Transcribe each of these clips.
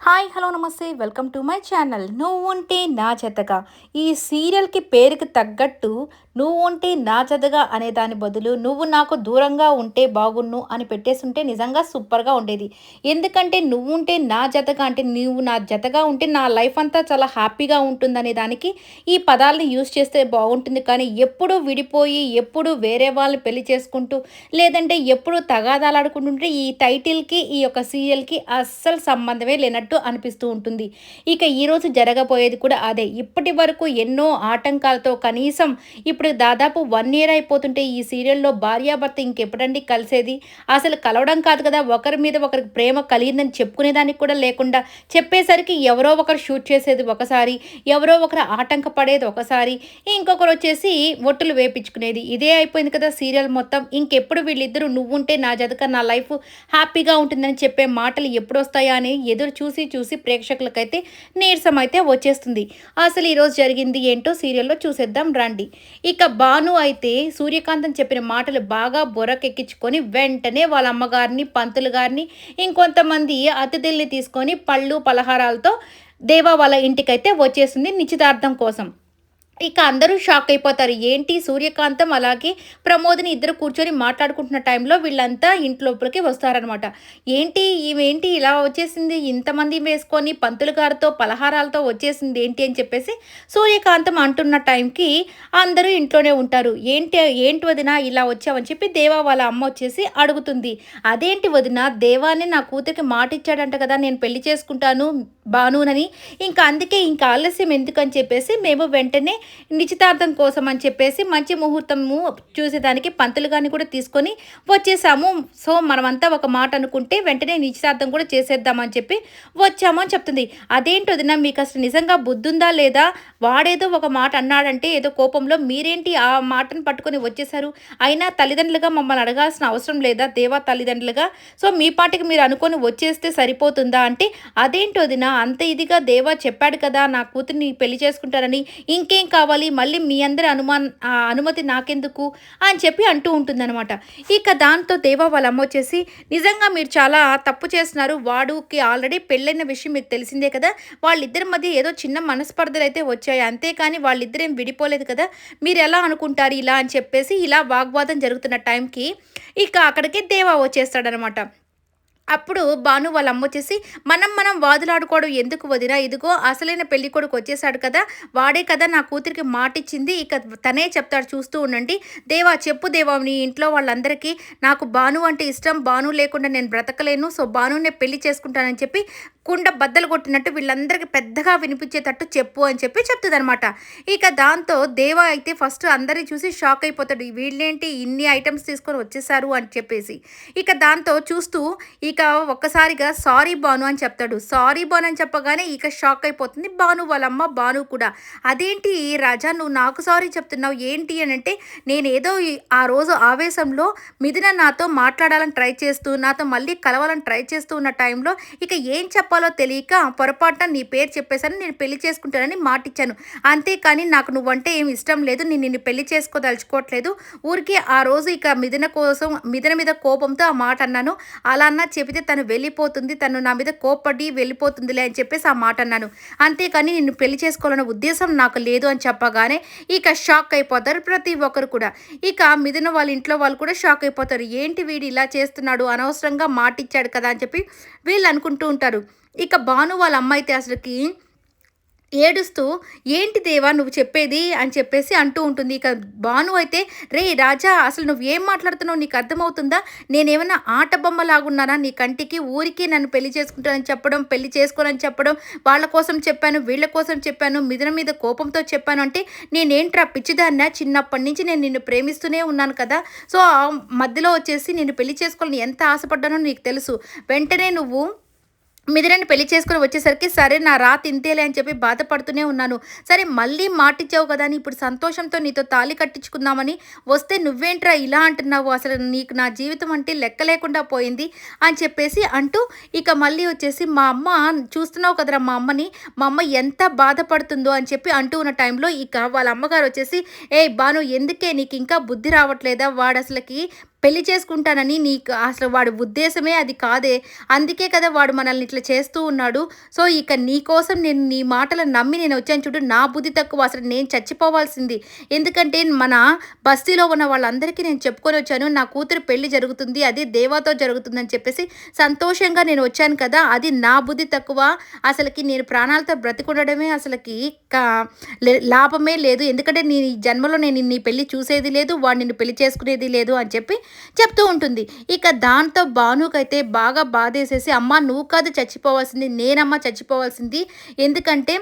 Hi hello నమస్తే. Welcome to my channel. నువ్వు ఉంటే నా చెత్తగా ఈ సీరియల్కి పేరుకి తగ్గట్టు నువ్వు ఉంటే నా జతగా అనే దాని బదులు నువ్వు నాకు దూరంగా ఉంటే బాగున్ను అని పెట్టేస్తుంటే నిజంగా సూపర్గా ఉండేది. ఎందుకంటే నువ్వు ఉంటే నా జతగా అంటే నువ్వు నా జతగా ఉంటే నా లైఫ్ అంతా చాలా హ్యాపీగా ఉంటుందనే దానికి ఈ పదాలని యూస్ చేస్తే బాగుంటుంది. కానీ ఎప్పుడు విడిపోయి ఎప్పుడు వేరే వాళ్ళని పెళ్ళి చేసుకుంటూ లేదంటే ఎప్పుడు తగాదాలాడుకుంటుంటే ఈ టైటిల్కి ఈ యొక్క సీరియల్కి అస్సలు సంబంధమే లేనట్టు అనిపిస్తూ ఉంటుంది. ఇక ఈరోజు జరగబోయేది కూడా అదే. ఇప్పటి వరకు ఎన్నో ఆటంకాలతో కనీసం ఇప్పుడు దాదాపు వన్ ఇయర్ అయిపోతుంటే ఈ సీరియల్లో భార్యాభర్త ఇంకెప్పుడండి కలిసేది? అసలు కలవడం కాదు కదా ఒకరి మీద ఒకరికి ప్రేమ కలిగిందని చెప్పుకునేదానికి కూడా లేకుండా చెప్పేసరికి ఎవరో ఒకరు షూట్ చేసేది ఒకసారి ఎవరో ఒకరు ఆటంక పడేది ఒకసారి ఇంకొకరు వచ్చేసి ఒట్టులు వేపించుకునేది. ఇదే అయిపోయింది కదా సీరియల్ మొత్తం. ఇంకెప్పుడు వీళ్ళిద్దరూ నువ్వుంటే నా జతక నా లైఫ్ హ్యాపీగా ఉంటుందని చెప్పే మాటలు ఎప్పుడు వస్తాయా అని ఎదురు చూసి చూసి ప్రేక్షకులకైతే నీరసం అయితే వచ్చేస్తుంది. అసలు ఈరోజు జరిగింది ఏంటో సీరియల్లో చూసేద్దాం రండి. ఇక భాను అయితే సూర్యకాంతం చెప్పిన మాటలు బాగా బుర్రకెక్కించుకొని వెంటనే వాళ్ళ అమ్మగారిని పంతులు గారిని ఇంకొంతమంది అతిథుల్ని తీసుకొని పళ్ళు పలహారాలతో దేవా వాళ్ళ ఇంటికైతే వచ్చేసింది నిశ్చితార్థం కోసం. ఇక అందరూ షాక్ అయిపోతారు. ఏంటి సూర్యకాంతం? అలాగే ప్రమోదిని ఇద్దరు కూర్చొని మాట్లాడుకుంటున్న టైంలో వీళ్ళంతా ఇంట్లోపలికి వస్తారనమాట ఏంటి? ఇవేంటి? ఇలా వచ్చేసింది. ఇంతమంది వేసుకొని పంతులు గారితో పలహారాలతో వచ్చేసింది ఏంటి అని చెప్పేసి సూర్యకాంతం అంటున్న టైంకి అందరూ ఇంట్లోనే ఉంటారు. ఏంటి? ఏంటి వదిన? ఇలా వచ్చావని చెప్పి దేవా వాళ్ళ అమ్మ వచ్చేసి అడుగుతుంది. అదేంటి వదిన? దేవాన్ని నా కూతురికి మాట ఇచ్చాడంట కదా నేను పెళ్ళి చేసుకుంటాను బానునని. ఇంకా అందుకే ఇంకా ఆలస్యం ఎందుకని చెప్పేసి మేము వెంటనే నిశ్చితార్థం కోసం అని చెప్పేసి మంచి ముహూర్తము చూసేదానికి పంతులు గారిని కూడా తీసుకొని వచ్చేసాము. సో మనమంతా ఒక మాట అనుకుంటే వెంటనే నిశ్చితార్థం కూడా చేసేద్దామని చెప్పి వచ్చాము అని చెప్తుంది. అదేంటి వదిన మీకు అసలు నిజంగా బుద్ధుందా లేదా? వాడేదో ఒక మాట అన్నాడంటే ఏదో కోపంలో మీరేంటి ఆ మాటను పట్టుకొని వచ్చేసారు అయినా తల్లిదండ్రులుగా మమ్మల్ని అడగాల్సిన అవసరం లేదా? దేవా తల్లిదండ్రులుగా? సో మీ పాటికి మీరు అనుకొని వచ్చేస్తే సరిపోతుందా అంటే అదేంటి వదిన అంత ఇదిగా దేవా చెప్పాడు కదా నా కూతుర్ని పెళ్ళి చేసుకుంటారని ఇంకేం కావాలి మళ్ళీ మీ అందరి అనుమాన్ అనుమతి నాకెందుకు అని చెప్పి అంటూ ఉంటుందన్నమాట. ఇక దాంతో దేవా వాళ్ళ అమ్మ వచ్చేసి నిజంగా మీరు చాలా తప్పు చేస్తున్నారు. వాడుకి ఆల్రెడీ పెళ్ళైన విషయం మీకు తెలిసిందే కదా. వాళ్ళిద్దరి మధ్య ఏదో చిన్న మనస్పర్ధలు అయితే వచ్చాయి. అంతేకాని వాళ్ళిద్దరేం విడిపోలేదు కదా. మీరు ఎలా అనుకుంటారు ఇలా? అని చెప్పేసి ఇలా వాగ్వాదం జరుగుతున్న టైంకి ఇక అక్కడికి దేవా వచ్చేస్తాడనమాట అప్పుడు భాను వాళ్ళ అమ్మ వచ్చేసి మనం మనం వాదులాడుకోవడం ఎందుకు వదినా? ఇదిగో అసలైన పెళ్ళి కొడుకు వచ్చేసాడు కదా వాడే కదా నా కూతురికి మాటిచ్చింది ఇక తనే చెప్తాడు చూస్తూ ఉండండి. దేవా చెప్పు దేవా నీ ఇంట్లో వాళ్ళందరికీ నాకు భాను అంటే ఇష్టం భాను లేకుండా నేను బ్రతకలేను సో భానునే పెళ్ళి చేసుకుంటానని చెప్పి కుండ బద్దలు కొట్టినట్టు వీళ్ళందరికీ పెద్దగా వినిపించేటట్టు చెప్పు అని చెప్పి చెప్తుంది అనమాట ఇక దాంతో దేవా అయితే ఫస్ట్ అందరినీ చూసి షాక్ అయిపోతాడు వీళ్ళేంటి ఇన్ని ఐటమ్స్ తీసుకొని వచ్చేసారు అని చెప్పేసి. ఇక దాంతో చూస్తూ ఇక ఒక్కసారిగా సారీ బాను అని చెప్తాడు. సారీ బాను అని చెప్పగానే ఇక షాక్ అయిపోతుంది. బాను వాళ్ళమ్మ బాను కూడా. అదేంటి రాజా నువ్వు నాకు సారీ చెప్తున్నావు? ఏంటి అని అంటే నేనేదో ఆ రోజు ఆవేశంలో మిథున నాతో మాట్లాడాలని ట్రై చేస్తూ నాతో మళ్ళీ కలవాలని ట్రై చేస్తూ ఉన్న టైంలో ఇక ఏం చెప్పాలో తెలియక పొరపాటున నీ పేరు చెప్పేశాను నేను పెళ్ళి చేసుకుంటానని మాటిచ్చాను. అంతేకాని నాకు నువ్వంటే ఏమి ఇష్టం లేదు నేను నిన్ను పెళ్ళి చేసుకోదలుచుకోవట్లేదు. ఊరికే ఆ రోజు ఇక మిథున కోసం మిథున మీద కోపంతో ఆ మాట అన్నాను. అలా అన్నా చెబితే తను వెళ్ళిపోతుంది తను నా మీద కోపడి వెళ్ళిపోతుందిలే అని చెప్పేసి ఆ మాట అన్నాను. అంతేకాని నిన్ను పెళ్ళి చేసుకోవాలనే ఉద్దేశం నాకు లేదు అని చెప్పగానే ఇక షాక్ అయిపోతారు ప్రతి ఒక్కరు కూడా. ఇక మిథున వాళ్ళ ఇంట్లో వాళ్ళు కూడా షాక్ అయిపోతారు. ఏంటి వీడు ఇలా చేస్తున్నాడు? అనవసరంగా మాటిచ్చాడు కదా అని చెప్పి వీళ్ళు అనుకుంటూ ఉంటారు. ఇక భాను వాళ్ళ అమ్మ అయితే అసలుకి ఏడుస్తూ ఏంటి దేవా నువ్వు చెప్పేది? అని చెప్పేసి అంటూ ఉంటుంది. ఇక భాను అయితే రే రాజా అసలు నువ్వు ఏం మాట్లాడుతున్నావు? నీకు అర్థమవుతుందా? నేనేమైనా ఆట బొమ్మలాగున్నానా? నీ కంటికి ఊరికి నన్ను పెళ్ళి చేసుకుంటానని చెప్పడం పెళ్ళి చేసుకోనని చెప్పడం వాళ్ళ కోసం చెప్పాను వీళ్ళ కోసం చెప్పాను మిదన మీద కోపంతో చెప్పాను అంటే నేనేంట్రా పిచ్చిదాన్న? చిన్నప్పటి నుంచి నేను నిన్ను ప్రేమిస్తూనే ఉన్నాను కదా. సో ఆ మధ్యలో వచ్చేసి నేను పెళ్ళి చేసుకోవాలని ఎంత ఆశపడ్డానో నీకు తెలుసు. వెంటనే నువ్వు మిదిరని పెళ్ళి చేసుకుని వచ్చేసరికి సరే నా రాత ఇంతేలే అని చెప్పి బాధపడుతూనే ఉన్నాను. సరే మళ్ళీ మాటిచ్చావు కదా అని ఇప్పుడు సంతోషంతో నీతో తాళి కట్టించుకుందామని వస్తే నువ్వేంట్రా ఇలా అంటున్నావు? అసలు నీకు నా జీవితం అంటే లెక్క లేకుండా పోయింది అని చెప్పేసి అంటూ ఇక మళ్ళీ వచ్చేసి మా అమ్మ చూస్తున్నావు కదరా మా అమ్మని మా అమ్మ ఎంత బాధపడుతుందో అని చెప్పి అంటూ ఉన్న టైంలో ఇక వాళ్ళ అమ్మగారు వచ్చేసి ఏ బాను ఎందుకే నీకు ఇంకా బుద్ధి రావట్లేదా? వాడు అసలుకి పెళ్ళి చేసుకుంటానని నీకు అసలు వాడి ఉద్దేశమే అది కాదే. అందుకే కదా వాడు మనల్ని ఇట్లా చేస్తూ ఉన్నాడు. సో ఇక నీ కోసం నేను నీ మాటలను నమ్మి నేను వచ్చాను చూడు నా బుద్ధి తక్కువ. అసలు నేను చచ్చిపోవాల్సింది. ఎందుకంటే మన బస్తీలో ఉన్న వాళ్ళందరికీ నేను చెప్పుకొని వచ్చాను నా కూతురు పెళ్ళి జరుగుతుంది అది దేవాతో జరుగుతుందని చెప్పేసి సంతోషంగా నేను వచ్చాను కదా. అది నా బుద్ధి తక్కువ. అసలుకి నేను ప్రాణాలతో బ్రతికుండడమే అసలుకి లాభమే లేదు. ఎందుకంటే నీ జన్మలో నేను నీ పెళ్ళి చూసేది లేదు వాడు నిన్ను పెళ్ళి చేసుకునేది లేదు అని చెప్పి చెప్తూ ఉంటుంది. ఇక దాంతో భానుకైతే బాగా బాధేసేసి అమ్మ నువ్వు కాదు చచ్చిపోవాల్సింది నేనమ్మ చచ్చిపోవాల్సింది. ఎందుకంటే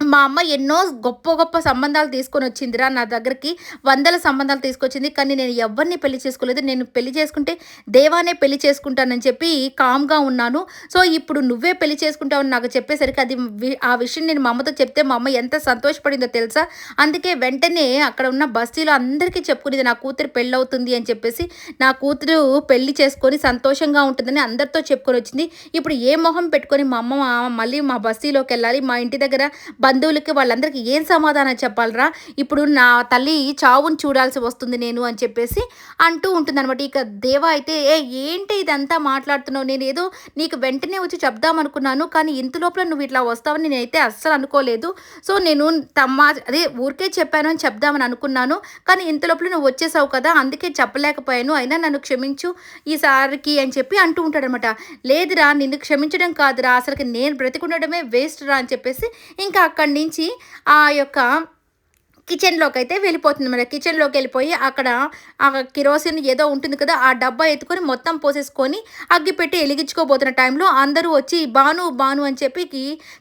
మా అమ్మ ఎన్నో గొప్ప గొప్ప సంబంధాలు తీసుకొని వచ్చిందిరా. నా దగ్గరికి వందల సంబంధాలు తీసుకొచ్చింది. కానీ నేను ఎవరిని పెళ్ళి చేసుకోలేదు. నేను పెళ్ళి చేసుకుంటే దేవానే పెళ్ళి చేసుకుంటానని చెప్పి కామ్గా ఉన్నాను. సో ఇప్పుడు నువ్వే పెళ్ళి చేసుకుంటావని నాకు చెప్పేసరికి అది ఆ విషయం నేను మా అమ్మతో చెప్తే మా అమ్మ ఎంత సంతోషపడిందో తెలుసా? అందుకే వెంటనే అక్కడ ఉన్న బస్తీలో అందరికీ చెప్పుకునేది నా కూతురు పెళ్ళి అవుతుంది అని చెప్పేసి నా కూతురు పెళ్ళి చేసుకొని సంతోషంగా ఉంటుందని అందరితో చెప్పుకొని వచ్చింది. ఇప్పుడు ఏ మొహం పెట్టుకొని మా అమ్మ మళ్ళీ మా బస్తీలోకి వెళ్ళాలి మా ఇంటి దగ్గర బంధువులకి వాళ్ళందరికీ ఏం సమాధానం చెప్పాలరా? ఇప్పుడు నా తల్లి చావుని చూడాల్సి వస్తుంది నేను అని చెప్పేసి అంటూ ఉంటుంది అనమాట ఇక దేవ అయితే ఏ ఏంటి ఇదంతా మాట్లాడుతున్నావు? నేను ఏదో నీకు వెంటనే వచ్చి చెప్దామనుకున్నాను కానీ ఇంత లోపల నువ్వు ఇట్లా వస్తావని నేనైతే అస్సలు అనుకోలేదు. సో నేను తమ్మా అదే ఊరికే చెప్పాను అని చెప్దామని అనుకున్నాను కానీ ఇంత లోపల నువ్వు వచ్చేసావు కదా అందుకే చెప్పలేకపోయాను అయినా నన్ను క్షమించు ఈసారికి అని చెప్పి అంటూ ఉంటాడనమాట లేదురా నిన్ను క్షమించడం కాదురా అసలుకి నేను బ్రతికుండడమే వేస్ట్ రా అని చెప్పేసి ఇంకా అక్కడి నుంచి ఆ యొక్క కిచెన్లోకి అయితే వెళ్ళిపోతుంది మరి. కిచెన్లోకి వెళ్ళిపోయి అక్కడ ఆ కిరోసిన్ ఏదో ఉంటుంది కదా ఆ డబ్బా ఎత్తుకొని మొత్తం పోసేసుకొని అగ్గి పెట్టి వెలిగించుకోబోతున్న టైంలో అందరూ వచ్చి బాను బాను అని చెప్పి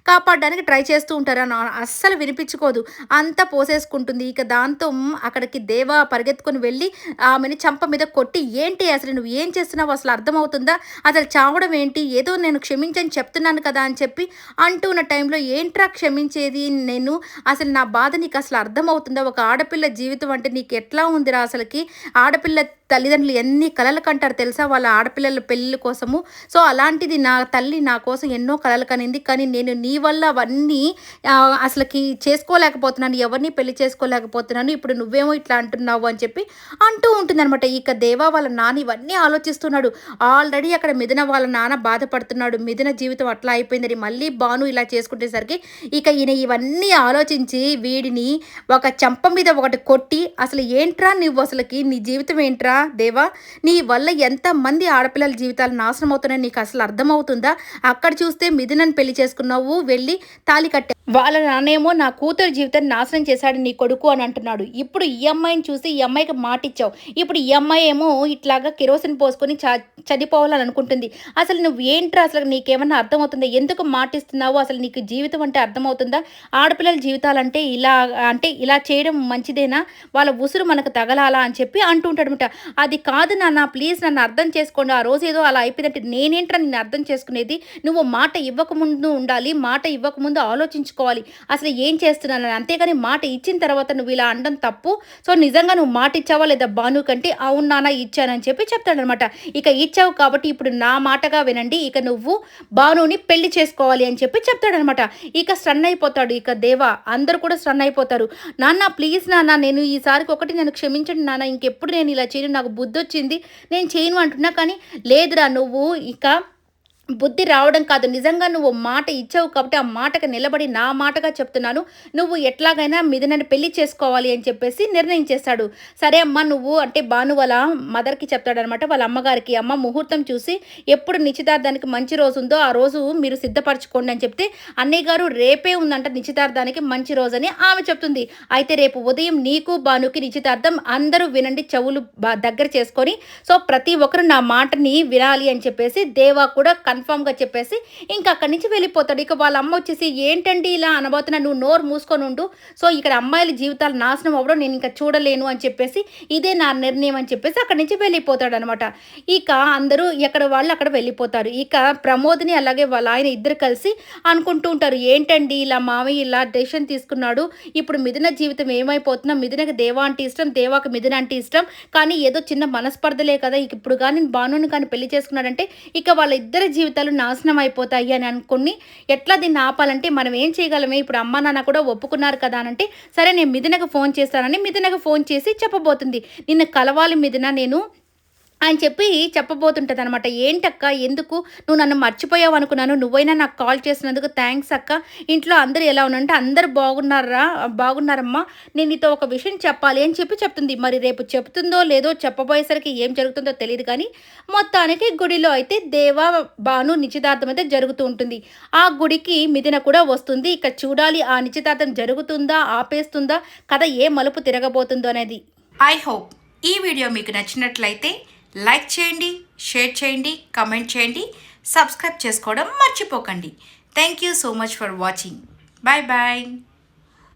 కాపాడడానికి ట్రై చేస్తూ ఉంటారు. అస్సలు వినిపించుకోదు. అంతా పోసేసుకుంటుంది. ఇక దాంతో అక్కడికి దేవ పరిగెత్తుకొని వెళ్ళి ఆమెని చంప మీద కొట్టి ఏంటి అసలు నువ్వు ఏం చేస్తున్నావు? అసలు అర్థమవుతుందా? అసలు చావడం ఏంటి? ఏదో నేను క్షమించని చెప్తున్నాను కదా అని చెప్పి అంటున్న టైంలో ఏంట్రా క్షమించేది? నేను అసలు నా బాధ నీకు అసలు అర్థమవుతుంది అవుతుందా? ఒక ఆడపిల్ల జీవితం అంటే నీకు ఎట్లా ఉందిరా అసలుకి? ఆడపిల్ల తల్లిదండ్రులు ఎన్ని కలలు కంటారు తెలుసా? వాళ్ళ ఆడపిల్లల పెళ్ళిళ్ళ కోసము. సో అలాంటిది నా తల్లి నా కోసం ఎన్నో కలలు కనింది. కానీ నేను నీ వల్ల అవన్నీ అసలుకి చేసుకోలేకపోతున్నాను. ఎవరిని పెళ్ళి చేసుకోలేకపోతున్నాను. ఇప్పుడు నువ్వేమో ఇట్లా అంటున్నావు అని చెప్పి అంటూ ఉంటుందన్నమాట. ఇక దేవా వాళ్ళ నాన్న ఇవన్నీ ఆలోచిస్తున్నాడు. ఆల్రెడీ అక్కడ మిథున వాళ్ళ నాన్న బాధపడుతున్నాడు. మిథున జీవితం అట్లా అయిపోయిందని మళ్ళీ బాను ఇలా చేసుకునేసరికి ఇక ఈయన ఇవన్నీ ఆలోచించి వీడిని ఒక చెంప మీద ఒకటి కొట్టి అసలు ఏంట్రా నువ్వు అసలుకి? నీ జీవితం ఏంట్రా? దేవా నీ వల్ల ఎంతమంది ఆడపిల్లల జీవితాలు నాశనం అవుతున్నాయి నీకు అసలు అర్థమవుతుందా? అక్కడ చూస్తే మిథునని పెళ్ళి చేసుకున్నావు వెళ్ళి తాలి కట్టా వాళ్ళ నానేమో నా కూతురు జీవితాన్ని నాశనం చేశాడు నీ కొడుకు అని అంటున్నాడు. ఇప్పుడు ఈ అమ్మాయిని చూసి ఈ అమ్మాయికి మాట ఇచ్చావు ఇప్పుడు ఈ అమ్మాయి ఏమో ఇట్లాగా కిరోసిన్ పోసుకొని చనిపోవాలని అనుకుంటుంది. అసలు నువ్వు ఏంట్రా అసలు నీకేమన్నా అర్థమవుతుందా? ఎందుకు మాటిస్తున్నావు? అసలు నీకు జీవితం అంటే అర్థమవుతుందా? ఆడపిల్లల జీవితాలంటే ఇలా అంటే ఇలా చేయడం మంచిదేనా? వాళ్ళ ఉసురు మనకు తగలాలా అని చెప్పి అంటుంటాడనమాట అది కాదు నాన్న ప్లీజ్ నన్ను అర్థం చేసుకోండి. ఆ రోజు ఏదో అలా అయిపోయిందంటే నేనేంట్రా నిన్ను అర్థం చేసుకునేది? నువ్వు మాట ఇవ్వకముందు ఉండాలి మాట ఇవ్వకముందు ఆలోచించుకోవాలి అసలు ఏం చేస్తున్నానని అంతేగాని మాట ఇచ్చిన తర్వాత నువ్వు ఇలా అనడం తప్పు. సో నిజంగా నువ్వు మాట ఇచ్చావా లేదా బాను కంటే అవును నాన్న ఇచ్చానని చెప్పి చెప్తాడనమాట ఇక ఇచ్చావు కాబట్టి ఇప్పుడు నా మాటగా వినండి. ఇక నువ్వు బానుని పెళ్ళి చేసుకోవాలి అని చెప్పి చెప్తాడనమాట ఇక స్టన్ అయిపోతాడు. ఇక దేవా అందరు కూడా స్టన్ అయిపోతారు. నాన్న ప్లీజ్ నాన్న నేను ఈసారికి ఒకటి నేను క్షమించండి నాన్న. ఇంకెప్పుడు నేను ఇలా చేయను. నాకు బుద్ధి వచ్చింది నేను చేయను అంటున్నా కానీ లేదురా నువ్వు. ఇక బుద్ధి రావడం కాదు. నిజంగా నువ్వు మాట ఇచ్చావు కాబట్టి ఆ మాటకు నిలబడి నా మాటగా చెప్తున్నాను. నువ్వు ఎట్లాగైనా మిథునని పెళ్ళి చేసుకోవాలి అని చెప్పేసి నిర్ణయించేస్తాడు సరే అమ్మ నువ్వు అంటే భాను వాళ్ళ మదర్కి చెప్తాడనమాట వాళ్ళ అమ్మగారికి. అమ్మ ముహూర్తం చూసి ఎప్పుడు నిశ్చితార్థానికి మంచి రోజు ఉందో ఆ రోజు మీరు సిద్ధపరచుకోండి అని చెప్తే అన్నయ్య గారు రేపే ఉందంట నిశ్చితార్థానికి మంచి రోజు అని ఆమె చెప్తుంది. అయితే రేపు ఉదయం నీకు భానుకి నిశ్చితార్థం అందరూ వినండి చెవులు దగ్గర చేసుకొని. సో ప్రతి ఒక్కరు నా మాటని వినాలి అని చెప్పేసి దేవా కూడా కన్ఫామ్గా చెప్పేసి ఇంకా అక్కడి నుంచి వెళ్ళిపోతాడు. ఇక వాళ్ళ అమ్మ వచ్చేసి ఏంటండి ఇలా అనబోతున్నా? నువ్వు నోరు మూసుకొని ఉండు. సో ఇక్కడ అమ్మాయిల జీవితాలు నాశనం అవ్వడం నేను ఇంకా చూడలేను అని చెప్పేసి ఇదే నా నిర్ణయం అని చెప్పేసి అక్కడి నుంచి వెళ్ళిపోతాడు అనమాట ఇక అందరూ ఎక్కడ వాళ్ళు అక్కడ వెళ్ళిపోతారు. ఇక ప్రమోద్ని అలాగే వాళ్ళ ఆయన ఇద్దరు కలిసి అనుకుంటూ ఉంటారు ఏంటండి ఇలా మామయ్య ఇలా డెసిషన్ తీసుకున్నాడు. ఇప్పుడు మిథున జీవితం ఏమైపోతున్నా మిథునకి దేవా అంటే ఇష్టం దేవాకి మిథున అంటే ఇష్టం. కానీ ఏదో చిన్న మనస్పర్ధలే కదా. ఇప్పుడు కానీ బాను కానీ పెళ్ళి చేసుకున్నాడంటే ఇక వాళ్ళ ఇద్దరి జీవితం జీవితాలు నాశనం అయిపోతాయి అని అనుకుని ఎట్లా దీన్ని ఆపాలంటే మనం ఏం చేయగలమే? ఇప్పుడు అమ్మ నాన్న కూడా ఒప్పుకున్నారు కదా అని అంటే సరే నేను మిథునకు ఫోన్ చేస్తానని మిథునకు ఫోన్ చేసి చెప్పబోతుంది. నిన్ను కలవాలి మిథున నేను అని చెప్పి చెప్పబోతుంటుంది అనమాట ఏంటక్క? ఎందుకు? నువ్వు నన్ను మర్చిపోయావు అనుకున్నాను. నువ్వైనా నాకు కాల్ చేసినందుకు థ్యాంక్స్ అక్క. ఇంట్లో అందరూ ఎలా ఉన్నారంటే అందరు బాగున్నారా? బాగున్నారమ్మా. నేను నీతో ఒక విషయం చెప్పాలి అని చెప్పి చెప్తుంది. మరి రేపు చెప్తుందో లేదో చెప్పబోయేసరికి ఏం జరుగుతుందో తెలియదు కానీ మొత్తానికి గుడిలో అయితే దేవ బాను నిశ్చితార్థం అయితే జరుగుతూ ఉంటుంది. ఆ గుడికి మిదిన కూడా వస్తుంది. ఇక చూడాలి ఆ నిశ్చితార్థం జరుగుతుందా? ఆపేస్తుందా? కథ ఏ మలుపు తిరగబోతుందో అనేది. ఐ హోప్ ఈ వీడియో మీకు నచ్చినట్లయితే లైక్ చేయండి షేర్ చేయండి కమెంట్ చేయండి సబ్స్క్రైబ్ చేసుకోవడం మర్చిపోకండి. Thank you so much for watching bye bye